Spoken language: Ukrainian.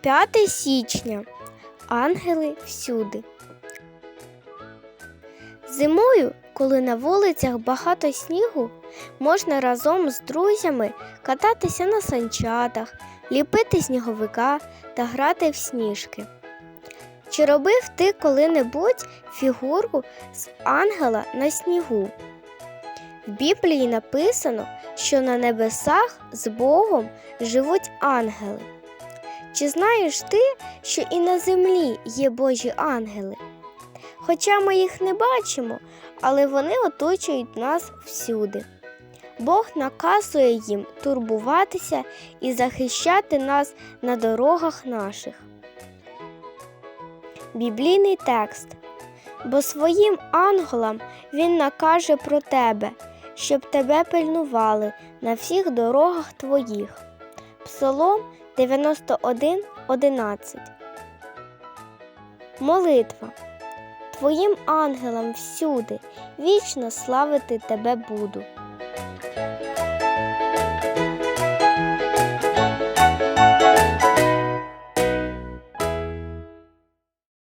5 січня. Ангели всюди. Зимою, коли на вулицях багато снігу, можна разом з друзями кататися на санчатах, ліпити сніговика та грати в сніжки. Чи робив ти коли-небудь фігуру з ангела на снігу? В Біблії написано, що на небесах з Богом живуть ангели. Чи знаєш ти, що і на землі є Божі ангели? Хоча ми їх не бачимо, але вони оточують нас всюди. Бог наказує їм турбуватися і захищати нас на дорогах наших. Біблійний текст. Бо своїм ангелам він накаже про тебе, щоб тебе пильнували на всіх дорогах твоїх. Псалом 91, 11. Молитва. Твоїм ангелам всюди вічно славити тебе буду.